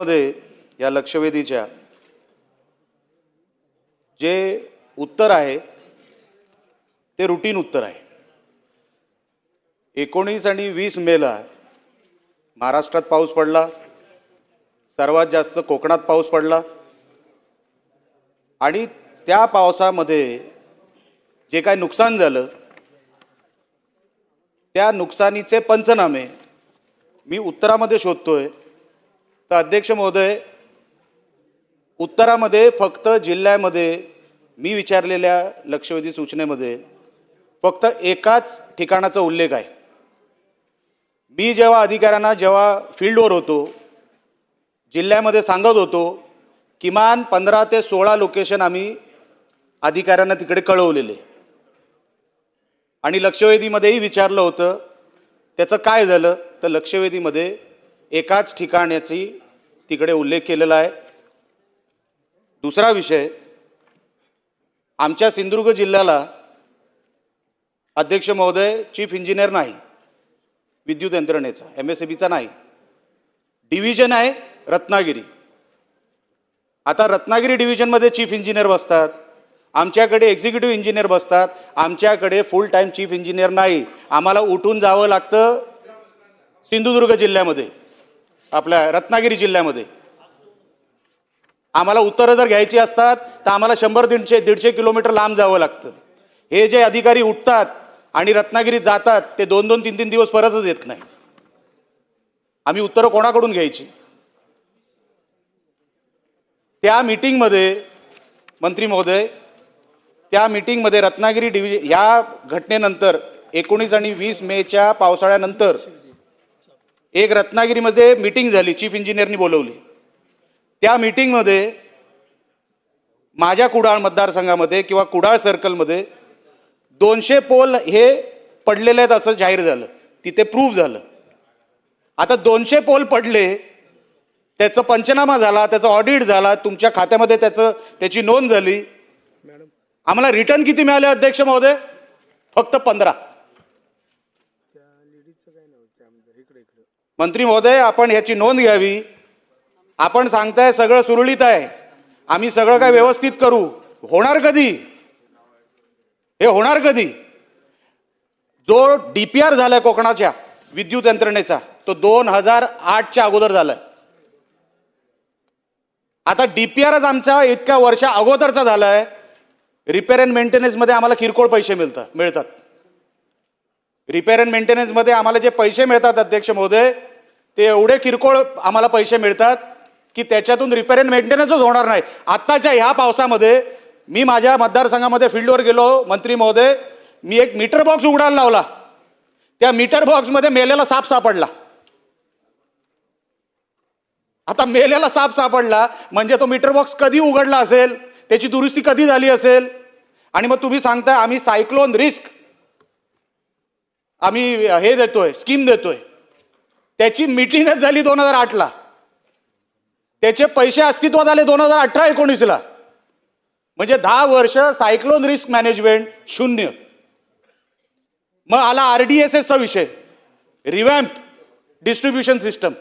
मध्ये या लक्षवेधीच्या जे उत्तर आहे ते रुटीन उत्तर आहे. एकोणीस आणि वीस मेला महाराष्ट्रात पाऊस पडला सर्वात जास्त कोकणात पाऊस पडला आणि त्या पावसामध्ये जे काय नुकसान झालं त्या नुकसानीचे पंचनामे मी उत्तरामध्ये शोधतोय. तर अध्यक्ष महोदय उत्तरामध्ये फक्त जिल्ह्यामध्ये मी विचारलेल्या लक्षवेधी सूचनेमध्ये फक्त एकाच ठिकाणाचा उल्लेख आहे. मी जेव्हा अधिकाऱ्यांना जेव्हा फील्डवर होतो जिल्ह्यामध्ये सांगत होतो किमान पंधरा ते सोळा लोकेशन आम्ही अधिकाऱ्यांना तिकडे कळवलेले. आणि लक्षवेधीमध्येही विचारलं होतं त्याचं काय झालं? तर लक्षवेधीमध्ये एकाच ठिकाणाची तिकडे उल्लेख केलेला आहे. दुसरा विषय आमच्या सिंधुदुर्ग जिल्ह्याला अध्यक्ष महोदय चीफ इंजिनियर नाही विद्युत यंत्रणेचा एम एस ई बीचा नाही. डिव्हिजन आहे रत्नागिरी. आता रत्नागिरी डिव्हिजनमध्ये चीफ इंजिनियर बसतात आमच्याकडे एक्झिक्युटिव्ह इंजिनियर बसतात आमच्याकडे फुल टाईम चीफ इंजिनियर नाही. आम्हाला उठून जावं लागतं सिंधुदुर्ग जिल्ह्यामध्ये. आपल्या रत्नागिरी जिल्ह्यामध्ये. आम्हाला उत्तरं जर घ्यायची असतात तर आम्हाला शंभर दीडशे दीडशे किलोमीटर लांब जावं लागतं. हे जे अधिकारी उठतात आणि रत्नागिरीत जातात ते दोन दोन तीन तीन दिवस परतच येत नाही. आम्ही उत्तरं कोणाकडून घ्यायची? त्या मीटिंगमध्ये मंत्री महोदय त्या मीटिंगमध्ये रत्नागिरी डिव्हिजन या घटनेनंतर एकोणीस आणि वीस मेच्या पावसाळ्यानंतर एक रत्नागिरीमध्ये मीटिंग झाली चीफ इंजिनियरनी बोलवली. त्या मीटिंगमध्ये माझ्या कुडाळ मतदारसंघामध्ये किंवा कुडाळ सर्कलमध्ये दोनशे पोल हे पडलेले आहेत असं जाहीर झालं. तिथे प्रूव्ह झालं. आता दोनशे पोल पडले त्याचं पंचनामा झाला त्याचा ऑडिट झाला तुमच्या खात्यामध्ये त्याचं त्याची नोंद झाली. आम्हाला रिटर्न किती मिळाले अध्यक्ष महोदय? फक्त पंधरा. मंत्री महोदय आपण ह्याची नोंद घ्यावी. आपण सांगताय सगळं सुरळीत आहे. आम्ही सगळं काय व्यवस्थित करू. होणार कधी? हे होणार कधी? जो डी पी आर झालाय कोकणाच्या विद्युत यंत्रणेचा तो दोन हजार आठच्या अगोदर झालाय. आता डी पी आरच आमचा इतक्या वर्षा अगोदरचा झालाय. रिपेअर अँड मेंटेनन्समध्ये आम्हाला किरकोळ पैसे मिळतात मिळतात. रिपेअर अँड मेंटेनन्समध्ये आम्हाला जे पैसे मिळतात अध्यक्ष महोदय ते एवढे किरकोळ आम्हाला पैसे मिळतात की त्याच्यातून रिपेअर अँड मेंटेनन्सच होणार नाही. आत्ताच्या ह्या पावसामध्ये मी माझ्या मतदारसंघामध्ये फील्डवर गेलो मंत्री महोदय मी एक मीटर बॉक्स उघडायला लावला. त्या मीटर बॉक्समध्ये मेलेला साप सापडला. आता मेलेला साप सापडला म्हणजे तो मीटर बॉक्स कधी उघडला असेल त्याची दुरुस्ती कधी झाली असेल? आणि मग तुम्ही सांगताय आम्ही सायक्लोन रिस्क आम्ही हे देतोय स्कीम देतोय. त्याची मिटिंगच झाली दोन हजार आठला. त्याचे पैसे अस्तित्वात आले दोन हजार अठरा एकोणीसला. म्हणजे दहा वर्ष सायक्लोन रिस्क मॅनेजमेंट शून्य. मग आला आर डी एस एसचा विषय. Revamp distribution system.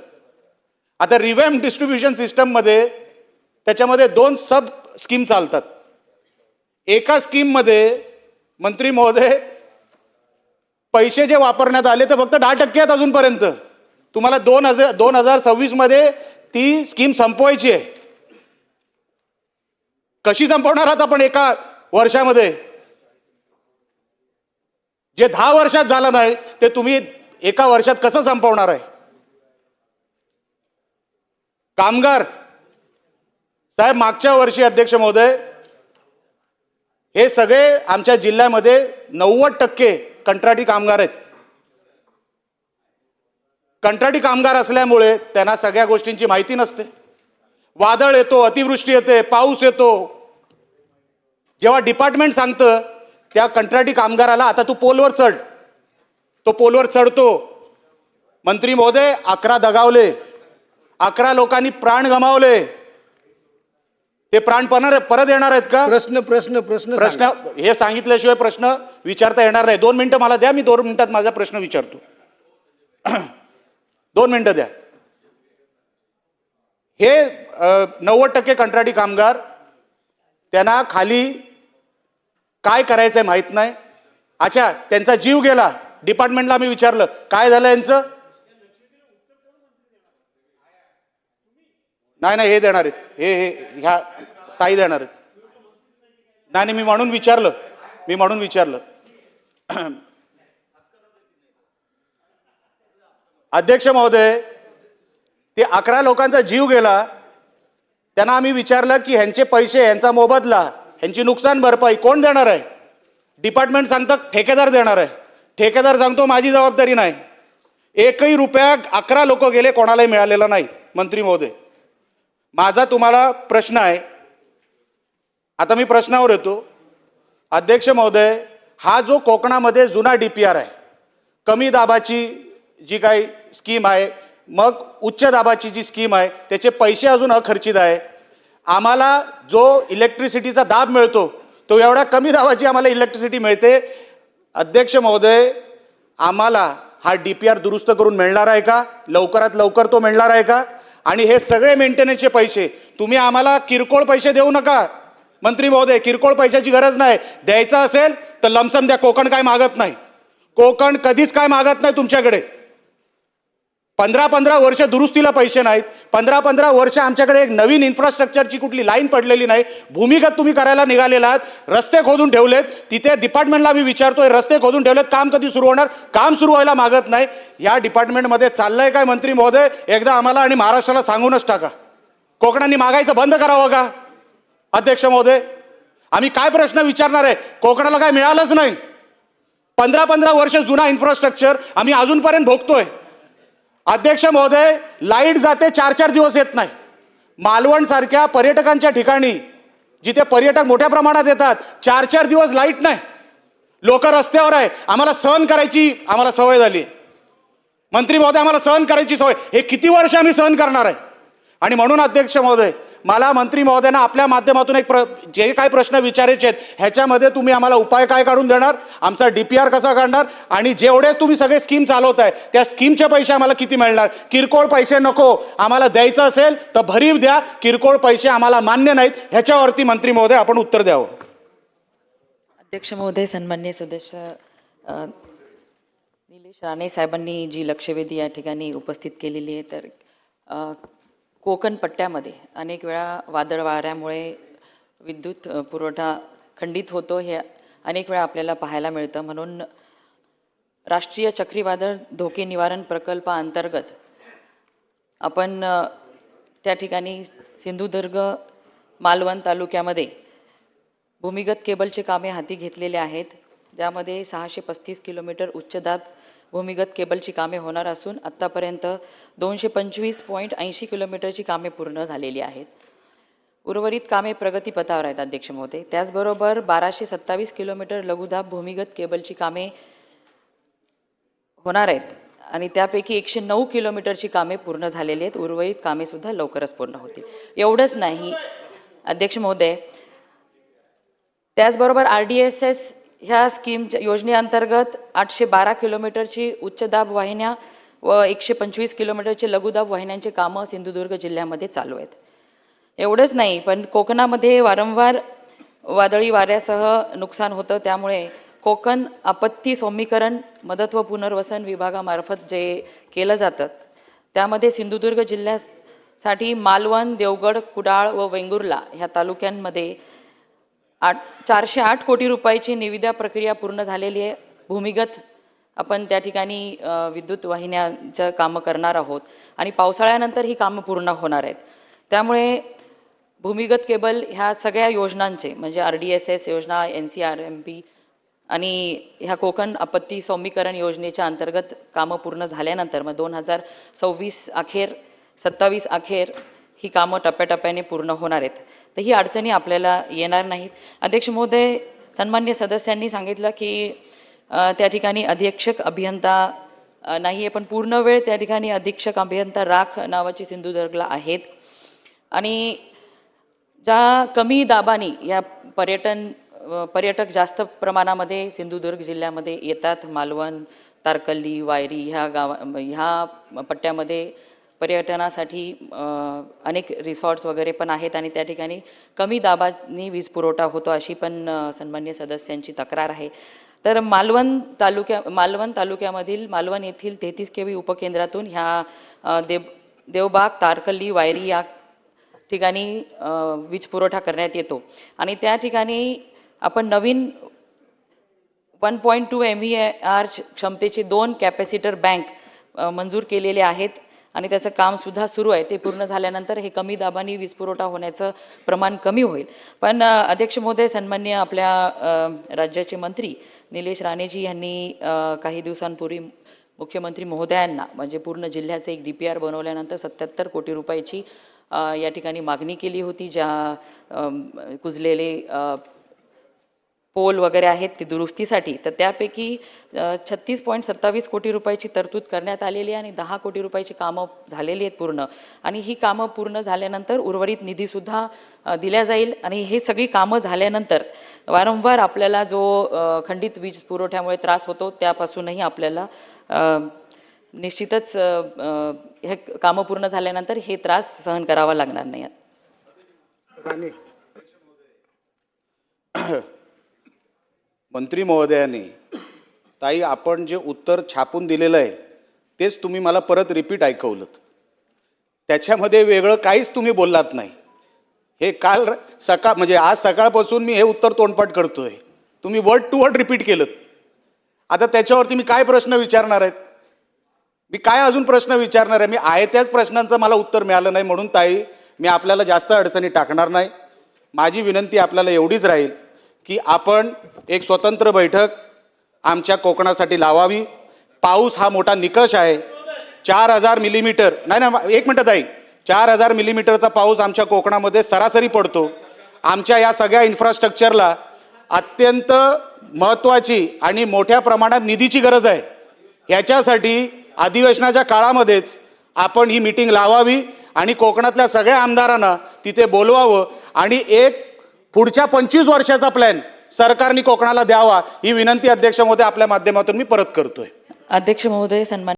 आता रिवॅम्प डिस्ट्रीब्युशन सिस्टममध्ये त्याच्यामध्ये दोन सब स्कीम चालतात. एका स्कीममध्ये मंत्री महोदय पैसे जे वापरण्यात आले ते फक्त दहा टक्के आहेत अजूनपर्यंत. तुम्हाला दोन हजार दोन हजार सव्वीसमध्ये ती स्कीम संपवायची आहे. कशी संपवणार आहात आपण एका वर्षामध्ये? जे दहा वर्षात झालं नाही ते तुम्ही एका वर्षात कसं संपवणार आहे? कामगार साहेब मागच्या वर्षी अध्यक्ष महोदय हे सगळे आमच्या जिल्ह्यामध्ये नव्वद टक्के कंत्राटी कामगार आहेत. कंत्राटी कामगार असल्यामुळे त्यांना सगळ्या गोष्टींची माहिती नसते. वादळ येतो अतिवृष्टी येते पाऊस येतो. जेव्हा डिपार्टमेंट सांगतं त्या कंत्राटी कामगाराला आता तू पोलवर चढ. तो पोलवर चढतो. मंत्री महोदय अकरा दगावले. अकरा लोकांनी प्राण गमावले. ते प्राण पनर परत येणार आहेत का? प्रश्न प्रश्न प्रश्न प्रश्न. हे सांगितल्याशिवाय प्रश्न विचारता येणार नाही. दोन मिनिटं मला द्या मी दोन मिनिटात माझा प्रश्न विचारतो. दोन मिनिटं द्या. हे नव्वद टक्के कंत्राटी कामगार त्यांना खाली काय करायचं आहे माहीत नाही. अच्छा त्यांचा जीव गेला. डिपार्टमेंटला आम्ही विचारलं काय झालं यांचं? नाही नाही हे देणार आहेत. हे हे ह्या ताई देणार आहेत. नाही नाही मी म्हणून विचारलं. मी म्हणून विचारलं. अध्यक्ष महोदय ते अकरा लोकांचा जीव गेला. त्यांना आम्ही विचारलं की ह्यांचे पैसे ह्यांचा मोबदला ह्यांची नुकसान भरपाई कोण देणार आहे? डिपार्टमेंट सांगतं ठेकेदार देणार आहे. ठेकेदार सांगतो माझी जबाबदारी नाही. एकही रुपया अकरा लोक गेले कोणालाही मिळालेला नाही मंत्री महोदय. माझा तुम्हाला प्रश्न आहे. आता मी प्रश्नावर येतो. अध्यक्ष महोदय हा जो कोकणामध्ये जुना डी पी आर आहे कमी दाबाची जी काही स्कीम आहे मग उच्च दाबाची जी स्कीम आहे त्याचे पैसे अजून अखर्चित आहे. आम्हाला जो इलेक्ट्रिसिटीचा दाब मिळतो तो एवढ्या कमी दाबाची आम्हाला इलेक्ट्रिसिटी मिळते. अध्यक्ष महोदय आम्हाला हा डी पी आर दुरुस्त करून मिळणार आहे का? लवकरात लवकर तो मिळणार आहे का? आणि हे सगळे मेंटेनन्सचे पैसे तुम्ही आम्हाला किरकोळ पैसे देऊ नका. मंत्री महोदय किरकोळ पैशाची गरज नाही. द्यायचं असेल तर लमसम द्या. कोकण काय मागत नाही. कोकण कधीच काय मागत नाही तुमच्याकडे. पंधरा पंधरा वर्ष दुरुस्तीला पैसे नाहीत. पंधरा पंधरा वर्ष आमच्याकडे एक नवीन इन्फ्रास्ट्रक्चरची कुठली लाईन पडलेली नाही. भूमिगत तुम्ही करायला निघालेला आहात. रस्ते खोदून ठेवलेत. तिथे डिपार्टमेंटला मी विचारतोय रस्ते खोदून ठेवलेत. काम कधी सुरू होणार? काम सुरू व्हायला मागत नाही. या डिपार्टमेंटमध्ये चाललंय काय मंत्री महोदय? एकदा आम्हाला आणि महाराष्ट्राला सांगूनच टाका. कोकणांनी मागायचं बंद करावं का? अध्यक्ष महोदय आम्ही काय प्रश्न विचारणार आहे? कोकणाला काय मिळालंच नाही. पंधरा पंधरा वर्ष जुना इन्फ्रास्ट्रक्चर आम्ही अजूनपर्यंत भोगतोय. अध्यक्ष महोदय लाइट जाते चार चार दिवस येत नाही. मालवणसारख्या पर्यटकांच्या ठिकाणी जिथे पर्यटक मोठ्या प्रमाणात येतात चार चार दिवस लाइट नाही. लोक रस्त्यावर आहे. आम्हाला सहन करायची आम्हाला सवय झाली. मंत्री महोदय आम्हाला सहन करायची सवय. हे किती वर्ष आम्ही सहन करणार आहे? आणि म्हणून अध्यक्ष महोदय मला मंत्री महोदयांना आपल्या माध्यमातून एक प्र जे काय प्रश्न विचारायचे आहेत ह्याच्यामध्ये तुम्ही आम्हाला उपाय काय काढून देणार? आमचा डी पी आर कसा काढणार? आणि जेवढे तुम्ही सगळे स्कीम चालवत आहे त्या स्कीमचे पैसे आम्हाला किती मिळणार? किरकोळ पैसे नको. आम्हाला द्यायचं असेल तर भरीव द्या. किरकोळ पैसे आम्हाला मान्य नाहीत. ह्याच्यावरती मंत्री महोदय आपण उत्तर द्यावं. अध्यक्ष महोदय सन्मान्य सदस्य निलेश राणे साहेबांनी जी लक्षवेधी या ठिकाणी उपस्थित केलेली आहे तर कोकण पट्ट्यामध्ये अनेक वेळा वादळ वाऱ्यामुळे विद्युत पुरवठा खंडित होतो हे अनेक वेळा आपल्याला पाहायला मिळतं. म्हणून राष्ट्रीय चक्रीवादळ धोके निवारण प्रकल्पाअंतर्गत आपण त्या ठिकाणी सिंधुदुर्ग मालवण तालुक्यामध्ये भूमिगत केबलचे कामे हाती घेतलेले आहेत. ज्यामध्ये सहाशे पस्तीस किलोमीटर उच्चदाब भूमिगत केबलची कामे होणार असून आत्तापर्यंत दोनशे पंचवीस पॉईंट ऐंशी किलोमीटरची कामे पूर्ण झालेली आहेत. उर्वरित कामे प्रगतीपथावर आहेत अध्यक्ष महोदय. त्याचबरोबर बाराशे सत्तावीस किलोमीटर लघुदाब भूमिगत केबलची कामे होणार आहेत आणि त्यापैकी एकशे नऊ किलोमीटरची कामे पूर्ण झालेली आहेत. उर्वरित कामे सुद्धा लवकरच पूर्ण होतील. एवढंच नाही अध्यक्ष महोदय. त्याचबरोबर आर डी एस एस ह्या स्कीमच्या योजनेअंतर्गत आठशे बारा किलोमीटरची उच्चदाब वाहिन्या व एकशे पंचवीस किलोमीटरचे लघुदाब वाहिन्यांचे कामं सिंधुदुर्ग जिल्ह्यामध्ये चालू आहेत. एवढंच नाही पण कोकणामध्ये वारंवार वादळी वाऱ्यासह नुकसान होतं त्यामुळे कोकण आपत्ती सौम्यीकरण मदत व पुनर्वसन विभागामार्फत जे केलं जातं त्यामध्ये सिंधुदुर्ग जिल्ह्यासाठी मालवण देवगड कुडाळ व वेंगुर्ला ह्या तालुक्यांमध्ये आठ चारशे आठ कोटी रुपयाची निविदा प्रक्रिया पूर्ण झालेली आहे. भूमिगत आपण त्या ठिकाणी विद्युत वाहिन्यांचं कामं करणार आहोत. आणि पावसाळ्यानंतर ही कामं पूर्ण होणार आहेत. त्यामुळे भूमिगत केबल ह्या सगळ्या योजनांचे म्हणजे आर डी एस एस योजना N C R M P आणि ह्या कोकण आपत्ती सौम्यीकरण योजनेच्या अंतर्गत कामं पूर्ण झाल्यानंतर मग दोन हजार सव्वीस अखेर सत्तावीस अखेर ही कामं टप्प्याटप्प्याने पूर्ण होणार आहेत. तर ही अडचणी आपल्याला येणार नाहीत. अध्यक्ष महोदय सन्मान्य सदस्यांनी सांगितलं की त्या ठिकाणी अधीक्षक अभियंता नाही आहे पण पूर्ण वेळ त्या ठिकाणी अधीक्षक अभियंता राख नावाची सिंधुदुर्गला आहेत. आणि ज्या कमी दाबानी या पर्यटन पर्यटक जास्त प्रमाणामध्ये सिंधुदुर्ग जिल्ह्यामध्ये येतात मालवण तारकल्ली वायरी ह्या गावा ह्या पट्ट्यामध्ये पर्यटनासाठी अनेक रिसॉर्ट्स वगैरे पण आहेत आणि त्या ठिकाणी कमी दाबाने वीज पुरवठा होतो अशी पण सन्मान्य सदस्यांची तक्रार आहे. तर मालवण तालुक्या मालवण तालुक्यामधील मालवण येथील तेहतीस केवी उपकेंद्रातून ह्या देव देवबाग तारकल्ली वायरी या ठिकाणी वीज पुरवठा करण्यात येतो. आणि त्या ठिकाणी आपण नवीन one point two M V R क्षमतेचे दोन कॅपॅसिटर बँक मंजूर केलेले आहेत. आणि त्याचं कामसुद्धा सुरू आहे. ते पूर्ण झाल्यानंतर हे कमी दाबाने वीज पुरवठा होण्याचं प्रमाण कमी होईल. पण अध्यक्ष महोदय सन्मान्य आपल्या राज्याचे मंत्री निलेश राणेजी यांनी काही दिवसांपूर्वी मुख्यमंत्री महोदयांना म्हणजे पूर्ण जिल्ह्याचं एक डी पी आर बनवल्यानंतर सत्याहत्तर कोटी रुपयाची या ठिकाणी मागणी केली होती ज्या कुजलेले पोल वगैरे आहेत ती दुरुस्तीसाठी तर त्यापैकी छत्तीस पॉईंट सत्तावीस कोटी रुपयाची तरतूद करण्यात आलेली आहे आणि दहा कोटी रुपयाची कामं झालेली आहेत पूर्ण. आणि ही कामं पूर्ण झाल्यानंतर उर्वरित निधीसुद्धा दिल्या जाईल आणि हे सगळी कामं झाल्यानंतर वारंवार आपल्याला जो खंडित वीज पुरवठ्यामुळे त्रास होतो त्यापासूनही आपल्याला निश्चितच हे कामं पूर्ण झाल्यानंतर हे त्रास सहन करावा लागणार नाही. मंत्री महोदयांनी ताई आपण जे उत्तर छापून दिलेलं आहे तेच तुम्ही मला परत रिपीट ऐकवलं त्याच्यामध्ये वेगळं काहीच तुम्ही बोललात नाही. हे काल सकाळ म्हणजे आज सकाळपासून मी हे उत्तर तोंडपाठ करतोय. तुम्ही वर्ड टू वर्ड रिपीट केलं आता त्याच्यावरती मी काय प्रश्न विचारणार आहेत? मी काय अजून प्रश्न विचारणार आहे? मी आहे त्याच प्रश्नांचं मला उत्तर मिळालं नाही म्हणून ताई मी आपल्याला जास्त अडचणी टाकणार नाही. माझी विनंती आपल्याला एवढीच राहील की आपण एक स्वतंत्र बैठक आमच्या कोकणासाठी लावावी. पाऊस हा मोठा निकष आहे. चार हजार मिलीमीटर नाही ना एक मिनटं ताई. चार हजार मिलीमीटरचा पाऊस आमच्या कोकणामध्ये सरासरी पडतो. आमच्या या सगळ्या इन्फ्रास्ट्रक्चरला अत्यंत महत्त्वाची आणि मोठ्या प्रमाणात निधीची गरज आहे. ह्याच्यासाठी अधिवेशनाच्या काळामध्येच आपण ही मीटिंग लावावी आणि कोकणातल्या सगळ्या आमदारांना तिथे बोलवावं आणि एक पुढच्या पंचवीस वर्षाचा प्लॅन सरकारने कोकणाला द्यावा ही विनंती अध्यक्ष महोदय आपल्या माध्यमातून मी परत करतोय. अध्यक्ष महोदय सन्मान